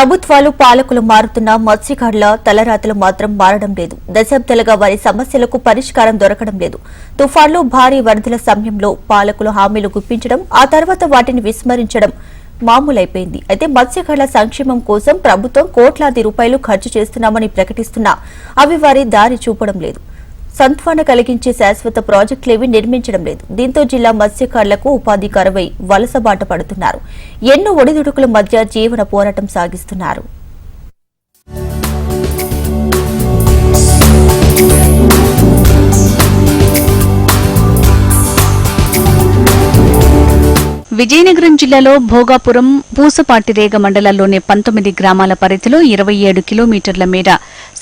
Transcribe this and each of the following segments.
ప్రభుత్వాలు పాలకులు మారుతున్న మత్స్యకారుల తలరాతలు మాత్రం మారడం లేదు. దశాబ్దాలుగా వారి సమస్యలకు పరిష్కారం దొరకడం లేదు. తుఫాన్లు భారీ వరదల సమయంలో పాలకులు హామీలు గుప్పించడం ఆ తర్వాత వాటిని విస్మరించడం మామూలైపోయింది. అయితే మత్స్యకారుల సంక్షేమం కోసం ప్రభుత్వం కోట్లాది రూపాయలు ఖర్చు చేస్తున్నామని ప్రకటిస్తున్నా అవి వారి దారి చూపడం లేదు. సంత్వాన కలిగించే శాశ్వత ప్రాజెక్టులేవి నిర్మించడం లేదు. దీంతో జిల్లా మత్స్యకారులకు ఉపాధి కరువై వలస బాట పడుతున్నారు. ఎన్నో ఒడిదుడుకుల మధ్య జీవన పోరాటం సాగిస్తున్నారు. విజయనగరం జిల్లాలో భోగాపురం పూసపాటిరేగ మండలాల్లోని పంతొమ్మిది గ్రామాల పరిధిలో ఇరవై ఏడు కిలోమీటర్ల మేర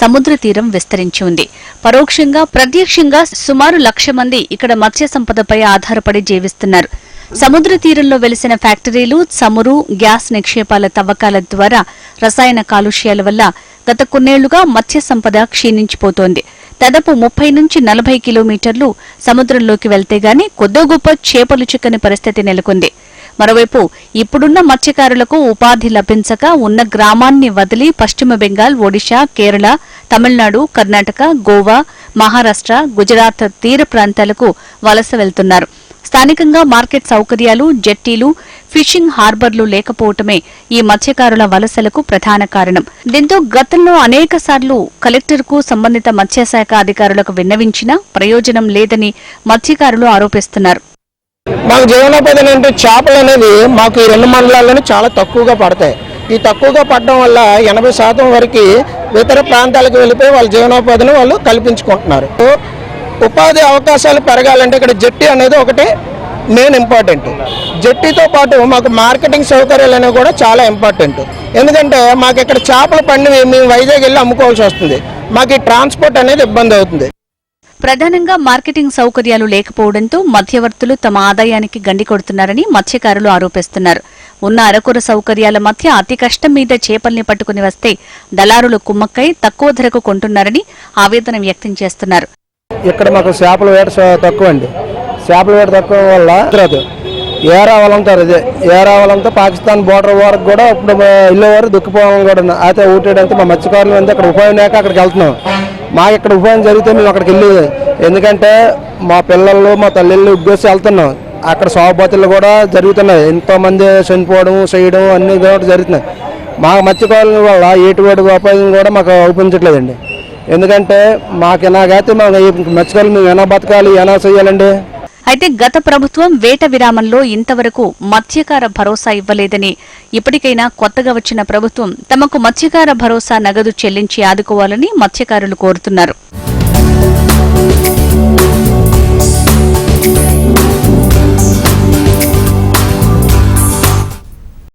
సముద్ర తీరం విస్తరించి ఉంది. పరోక్షంగా ప్రత్యక్షంగా సుమారు లక్ష మంది ఇక్కడ మత్స్య సంపదపై ఆధారపడి జీవిస్తున్నారు. సముద్ర తీరంలో వెలిసిన ఫ్యాక్టరీలు చమురు గ్యాస్ నిక్షేపాల తవ్వకాల ద్వారా రసాయన కాలుష్యాల వల్ల గత కొన్నేళ్ళుగా మత్స్య సంపద క్షీణించిపోతోంది. దాదాపు ముప్పై నుంచి నలభై కిలోమీటర్లు సముద్రంలోకి వెళ్తే గాని కొద్దో గొప్ప చేపలు చిక్కని పరిస్థితి నెలకొంది. మరోవైపు ఇప్పుడున్న మత్స్యకారులకు ఉపాధి లభించక ఉన్న గ్రామాన్ని వదిలి పశ్చిమ బెంగాల్ ఒడిశా కేరళ తమిళనాడు కర్ణాటక గోవా మహారాష్ట్ర గుజరాత్ తీర ప్రాంతాలకు వలస వెళ్తున్నారు. స్థానికంగా మార్కెట్ సౌకర్యాలు జెట్టీలు ఫిషింగ్ హార్బర్లు లేకపోవటమే ఈ మత్స్యకారుల వలసలకు ప్రధాన కారణం. దీంతో గతంలో అనేక సార్లు కలెక్టర్కు సంబంధిత మత్స్యశాఖ అధికారులకు విన్నవించినా ప్రయోజనం లేదని మత్స్యకారులు ఆరోపిస్తున్నారు. మాకు జీవనోపాధి అంటే చేపలు అనేది మాకు ఈ రెండు మండలాల్లోనే చాలా తక్కువగా పడతాయి. ఈ తక్కువగా పడడం వల్ల ఎనభై శాతం వరకు ఇతర ప్రాంతాలకు వెళ్ళిపోయి వాళ్ళ జీవనోపాధిని వాళ్ళు కల్పించుకుంటున్నారు. ఉపాధి అవకాశాలు పెరగాలంటే ఇక్కడ జట్టి అనేది ఒకటి మెయిన్ ఇంపార్టెంట్ జట్టితో పాటు మాకు మార్కెటింగ్ సౌకర్యాలు అనేవి కూడా చాలా ఇంపార్టెంట్ ఎందుకంటే మాకు ఇక్కడ చేపలు పండివి మేము వైజాగ్ వెళ్ళి అమ్ముకోవాల్సి వస్తుంది. మాకు ఈ ట్రాన్స్పోర్ట్ అనేది ఇబ్బంది అవుతుంది. ప్రధానంగా మార్కెటింగ్ సౌకర్యాలు లేకపోవడంతో మధ్యవర్తులు తమ ఆదాయానికి గండి కొడుతున్నారని మత్స్యకారులు ఆరోపిస్తున్నారు. ఉన్న అరకొర సౌకర్యాల మధ్య అతి కష్టం మీద చేపల్ని పట్టుకుని వస్తే దళారులు కుమ్మక్కై తక్కువ ధరకు కొంటున్నారని ఆవేదన వ్యక్తం చేస్తున్నారు. ఇక్కడ మాకు చేపల వేట తక్కువ అండి చేపల వేట తక్కువ వల్ల రాదు ఏరావలంతో ఇదే. ఏరావలంతో పాకిస్తాన్ బోర్డర్ వరకు కూడా ఇప్పుడు ఇల్లు వరకు దుక్కిపోవడం కూడా. అయితే ఊటేడంతా మా మత్స్యకారులు అంతా అక్కడ ఉపాయం లేక అక్కడికి వెళ్తున్నాం. మాకు ఇక్కడ ఉపాయం జరిగితే మేము అక్కడికి వెళ్ళి ఎందుకంటే మా పిల్లలు మా తల్లిళ్ళు ఉద్దేశం వెళ్తున్నాం. అక్కడ సోబతులు కూడా జరుగుతున్నాయి. ఎంతో మంది చనిపోవడం చేయడం అన్ని కూడా జరుగుతున్నాయి. మా మత్స్యకారుల వల్ల ఏటువేటు ఉపాయం కూడా మాకు అవుపించట్లేదండి ఎందుకంటే మాకు ఎలాగైతే మా మత్స్యకారులు మేము ఎలా బతకాలి ఎలా చేయాలండి? అయితే గత ప్రభుత్వం వేట విరామంలో ఇంతవరకు మత్స్యకార భరోసా ఇవ్వలేదని ఇప్పటికైనా కొత్తగా వచ్చిన ప్రభుత్వం తమకు మత్స్యకార భరోసా నగదు చెల్లించి ఆదుకోవాలని మత్స్యకారులు కోరుతున్నారు.